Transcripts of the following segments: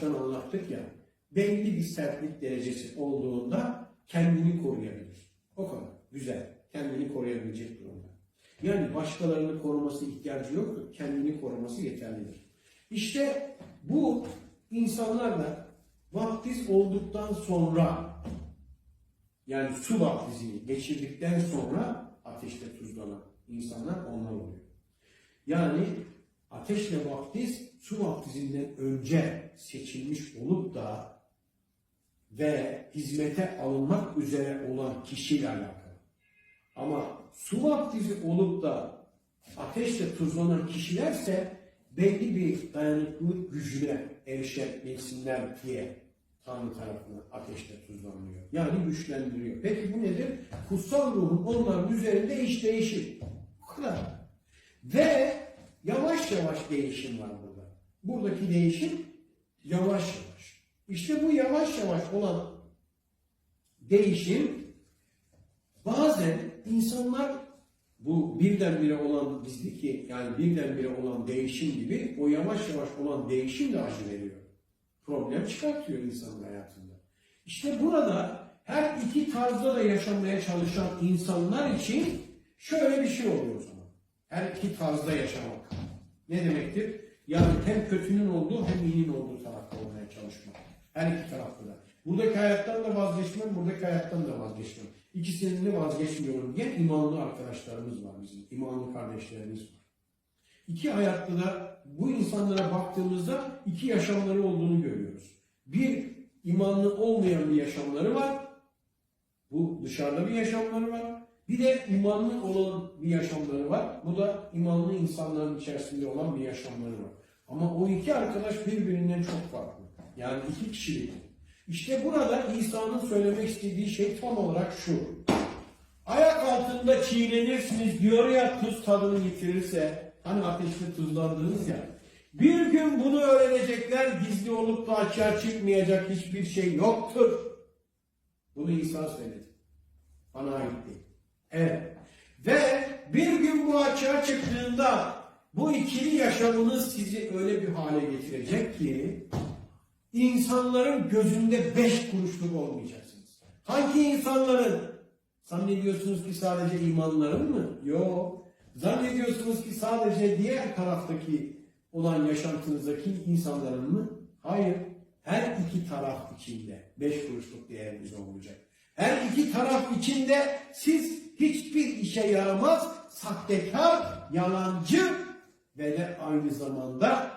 anlattık ya, belli bir sertlik derecesi olduğunda kendini koruyabilir. O kadar. Güzel. Kendini koruyabilecek durumda. Yani başkalarını koruması ihtiyacı yoktur. Kendini koruması yeterlidir. İşte bu insanlar da vaftiz olduktan sonra yani su vaftizini geçirdikten sonra ateşte tuzlanan insanlar onlar oluyor. Yani ateşle vaftiz su vaftizinden önce seçilmiş olup da ve hizmete alınmak üzere olan kişiyle alakalı. Ama su vaftizi olup da ateşle tuzlanan kişilerse belli bir dayanıklılık gücüne erişebilsinler diye Tanrı tarafından ateşle tuzlanıyor. Yani güçlendiriyor. Peki bu nedir? Kutsal ruhun onların üzerinde iş değişir. Bu kadar. Ve yavaş yavaş değişim var burada. Buradaki değişim yavaş yavaş. İşte bu yavaş yavaş olan değişim bazen insanlar bu birdenbire olan bizdeki yani birdenbire olan değişim gibi o yavaş yavaş olan değişim de acı veriyor. Problem çıkartıyor insanın hayatında. İşte burada her iki tarzda da yaşamaya çalışan insanlar için şöyle bir şey oluyor o zaman. Her iki tarzda yaşamak. Ne demektir? Yani hem kötünün olduğu hem iyinin olduğu tarafta olmaya çalışmak. Her iki tarafta da. Buradaki hayattan da vazgeçmem, buradaki hayattan da vazgeçmem. İkisinden de vazgeçmiyorum diye imanlı arkadaşlarımız var bizim. imanlı kardeşlerimiz var. İki hayatta da bu insanlara baktığımızda iki yaşamları olduğunu görüyoruz. Bir imanlı olmayan bir yaşamları var. Bu dışarıda bir yaşamları var. Bir de imanlı olan bir yaşamları var. Bu da imanlı insanların içerisinde olan bir yaşamları var. Ama o iki arkadaş birbirinden çok farklı. Yani iki kişilik. İşte burada İsa'nın söylemek istediği şey tam olarak şu. Ayak altında çiğnenirsiniz diyor ya tuz tadını yitirirse hani ateşte tuzlandınız ya. Bir gün bunu öğrenecekler gizli olup da açığa çıkmayacak hiçbir şey yoktur. Bunu İsa söyledi. Bana ait değil. Evet. Ve bir gün bu açığa çıktığında bu ikili yaşamınız sizi öyle bir hale getirecek ki insanların gözünde beş kuruşluk olmayacaksınız. Hangi insanların? Zannediyorsunuz ki sadece imanların mı? Yok. Zannediyorsunuz ki sadece diğer taraftaki olan yaşantınızdaki insanların mı? Hayır. Her iki taraf içinde beş kuruşluk değeriniz olacak. Her iki taraf içinde siz hiçbir işe yaramaz, sahtekar, yalancı ve de aynı zamanda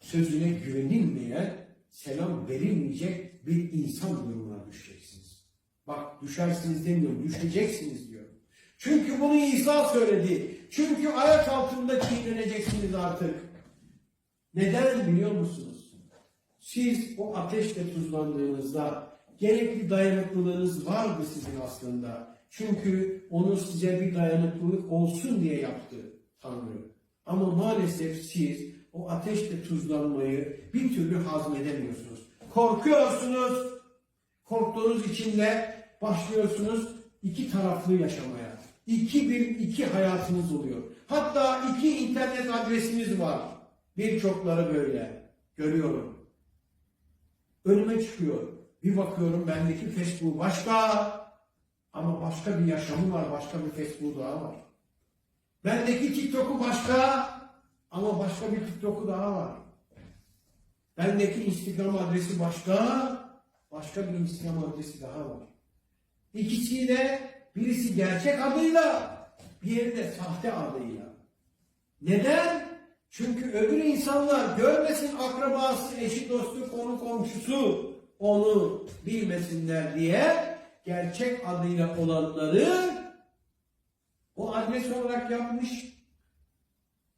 sözüne güvenilmeyen, selam verilmeyecek bir insan durumuna düşeceksiniz. Bak düşersiniz demiyorum, düşeceksiniz diyor. Çünkü bunu İsa söyledi. Çünkü ayak altında çiğneneceksiniz artık. Neden biliyor musunuz? Siz o ateşle tuzlandığınızda gerekli dayanıklılığınız vardı sizin aslında. Çünkü onu size bir dayanıklılık olsun diye yaptı Tanrı. Ama maalesef siz o ateşle tuzlanmayı bir türlü hazmedemiyorsunuz. Korkuyorsunuz. Korktuğunuz için de başlıyorsunuz iki taraflı yaşamaya. İki bir iki hayatınız oluyor. Hatta iki internet adresiniz var. Birçokları böyle. Görüyorum. Önüme çıkıyor. Bir bakıyorum bendeki Facebook başka ama başka bir yaşamı var. Başka bir Facebook daha var. Bendeki TikTok'u başka ama başka bir TikTok'u daha var. Bendeki Instagram adresi başka, başka bir Instagram adresi daha var. İkisi de birisi gerçek adıyla, diğeri de sahte adıyla. Neden? Çünkü öbür insanlar görmesin akrabası, eşi, dostu, konu komşusu onu bilmesinler diye gerçek adıyla olanları o adres olarak yapmış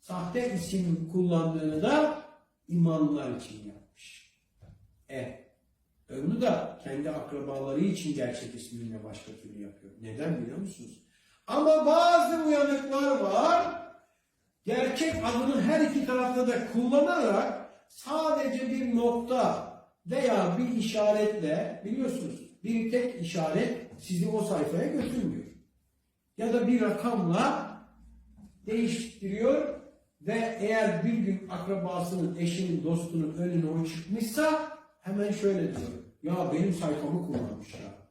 sahte isim kullandığını da imanlılar için yapmış. E, öbürü da kendi akrabaları için gerçek isminle başka türlü yapıyor. Neden biliyor musunuz? Ama bazı uyanıklar var, gerçek adını her iki tarafta da kullanarak sadece bir nokta veya bir işaretle biliyorsunuz bir tek işaret sizi o sayfaya götürmüyor. Ya da bir rakamla değiştiriyor ve eğer bir gün akrabasının, eşinin, dostunun önüne o çıkmışsa hemen şöyle diyor. Ya benim sayfamı kullanmış ya.